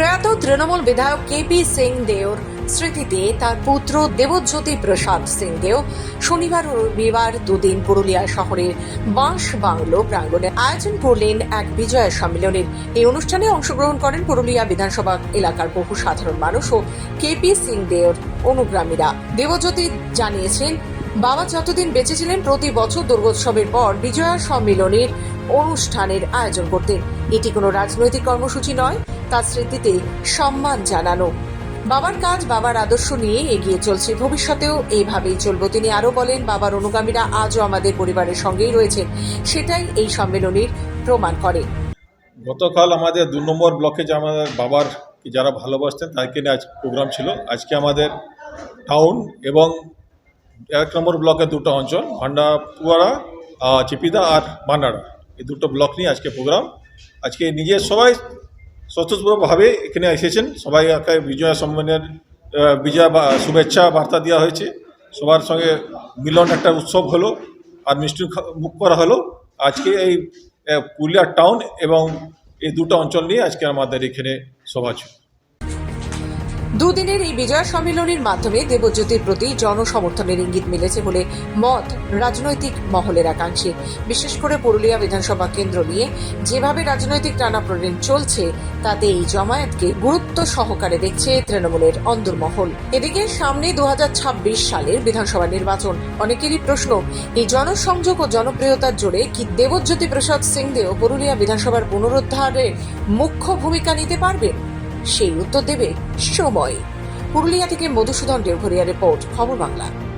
প্রয়াত তৃণমূল বিধায়ক কেপি সিং দেওর স্মৃতিতে তার পুত্র দেবজ্যোতি প্রসাদ সিং দেও শনিবার ও রবিবার দুদিন পুরুলিয়া শহরের বাঁশ বাংলো প্রাঙ্গণে আয়োজন করলেন এক বিজয় সম্মেলনের। এই অনুষ্ঠানে অংশগ্রহণ করেন পুরুলিয়া বিধানসভা এলাকার বহু সাধারণ মানুষ ও কেপি সিং দেওর অনুগ্রামীরা দেবজ্যোতি জানিয়েছেন বাবা যতদিন বেঁচে ছিলেন, প্রতি বছর দুর্গোৎসবের পর বিজয়া সম্মিলনের অনুষ্ঠানের আয়োজন করতেন। এটি কোনো রাজনৈতিক কর্মসূচি নয়, তার স্মৃতিতে সম্মান জানানো। বাবার কাজ, বাবার আদর্শ নিয়ে এগিয়ে চলছে। ভবিষ্যতেও এইভাবেই চলব। তিনি আরও বলেন, বাবার অনুগামীরা আজও আমাদের পরিবারের সঙ্গেই রয়েছেন। সেটাই এই সম্মেলনের প্রমাণ করে। গতকাল আমাদের দু নম্বর ব্লকে যে আমাদের বাবার যারা ভালোবাসতেন, তাদেরকে নিয়ে আজ প্রোগ্রাম ছিল। আজকে আমাদের টাউন এবং এক নম্বর ব্লকের দুটো অঞ্চল ভান্ডাপুয়ারা আহ, চিপিদা আর মান্নাড়া এই দুটো ব্লক নিয়ে আজকে প্রোগ্রাম। আজকে নিজে সবাই স্বতঃস্ফূর্তভাবে এখানে এসেছেন। সবাই একে বিজয়া সম্মানের বিজয়া শুভেচ্ছা বার্তা দেওয়া হয়েছে। সবার সঙ্গে মিলন একটা উৎসব হলো আর মিষ্টি মুখ করা হলো। আজকে এই পুরুলিয়া টাউন এবং এই দুটো অঞ্চল নিয়ে আজকে আমাদের এখানে সভা ছিল। দুদিনের এই বিজয় সম্মেলনের মাধ্যমে দেবজ্যোতির প্রতি জনসমর্থনের ইঙ্গিত মিলেছে বলে মত রাজনৈতিক মহলের একাংশে। বিশেষ করে পুরুলিয়া বিধানসভা কেন্দ্র নিয়ে যেভাবে রাজনৈতিক টানাপ্রণেন চলছে, তাতে এই জমায়েতকে গুরুত্ব সহকারে দেখছে তৃণমূলের অন্দরমহল। এদিকে সামনে দু হাজার ছাব্বিশ সালের বিধানসভা নির্বাচন, অনেকেরই প্রশ্ন, এই জনসংযোগ ও জনপ্রিয়তার জোরে কি দেবজ্যোতি প্রসাদ সিংদেও পুরুলিয়া বিধানসভার পুনরুদ্ধারে মুখ্য ভূমিকা নিতে পারবেন? সেই উত্তর দেবে সময়। পুরুলিয়া থেকে মধুসূদন দেওঘরিয়া রিপোর্ট খবর বাংলা।